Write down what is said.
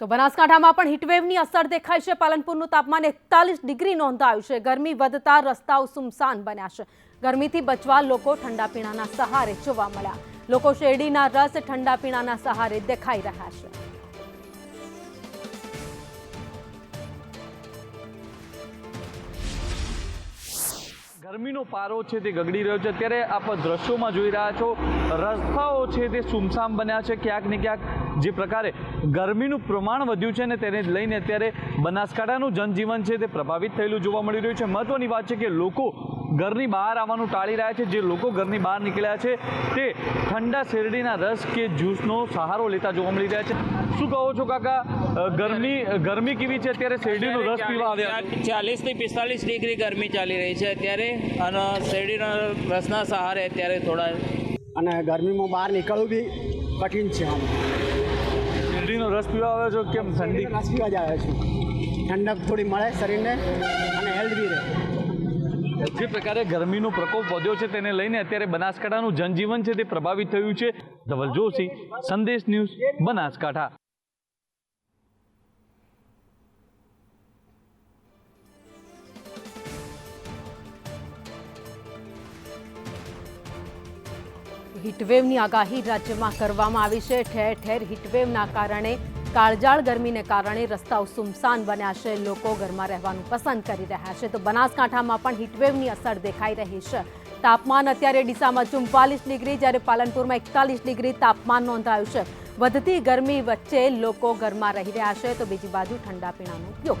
તો બનાસકાંઠામાં પણ હીટવેવની અસર દેખાય છે. પાલનપુરનું તાપમાન એકતાલીસ ડિગ્રી નોંધાયું છે. ગરમી વધતા રસ્તાઓ સુમસાન બન્યા છે. ગરમીથી બચવા લોકો ઠંડા પીણાના સહારે જોવા મળ્યા. લોકો શેરડીના રસ, ઠંડા પીણાના સહારે દેખાઈ રહ્યા છે. ગરમીનો પારો છે તે ગગડી રહ્યો છે. અત્યારે આપ દ્રશ્યોમાં જોઈ રહ્યા છો, રસ્તાઓ છે તે સુમસામ બન્યા છે. ક્યાંક ને ક્યાંક જે પ્રકારે ગરમીનું પ્રમાણ વધ્યું છે ને તેને લઈને અત્યારે બનાસકાંઠાનું જનજીવન છે તે પ્રભાવિત થયેલું જોવા મળી રહ્યું છે. મહત્વની વાત છે કે લોકો ઘરની બહાર આવવાનું ટાળી રહ્યા છે. જે લોકો ઘરની બહાર નીકળ્યા છે તે ઠંડા શેરડીના રસ કે જ્યુસનો સહારો લેતા જોવા મળી રહ્યા છે. શું કહો છો કાકા? ગરમી ગરમી કેવી છે? અત્યારે શેરડીનો રસ પીવા આવ્યા ચાલીસથી ચાલીસથી પિસ્તાલીસ ડિગ્રી ગરમી ચાલી રહી છે અત્યારે અને શેરડીના રસના સહારે અત્યારે થોડા અને ગરમીમાં બહાર નીકળવું બી કઠિન છે આમ. શેરડીનો રસ પીવા આવે છો? કેમ ઠંડી? રસ પીવા જ આવે છું. ઠંડક થોડી મળે શરીરને અને હેલ્થ બી રહે. જે પ્રકારે ગરમીનો પ્રકોપ વધ્યો છે તેને લઈને અત્યારે બનાસકાંઠાનું જનજીવન છે તે પ્રભાવિત થયું છે. ધવલ જોશી સંદેશ ન્યૂઝ બનાસકાંઠા. હીટવેવની આગાહી રાજ્યમાં કરવામાં આવી છે. ઠેર ઠેર હીટવેવના કારણે કાળજાળ ગરમીને કારણે રસ્તાઓ સુમસાન બન્યા છે. લોકો ઘરમાં રહેવાનું પસંદ કરી રહ્યા છે. તો બનાસકાંઠામાં પણ હીટવેવની અસર દેખાઈ રહી છે. તાપમાન અત્યારે ડીસામાં ચુમ્પાલીસ ડિગ્રી, જ્યારે પાલનપુરમાં એકતાલીસ ડિગ્રી તાપમાન નોંધાયું છે. વધતી ગરમી વચ્ચે લોકો ઘરમાં રહી રહ્યા છે. તો બીજી બાજુ ઠંડા પીણાનો ઉપયોગ.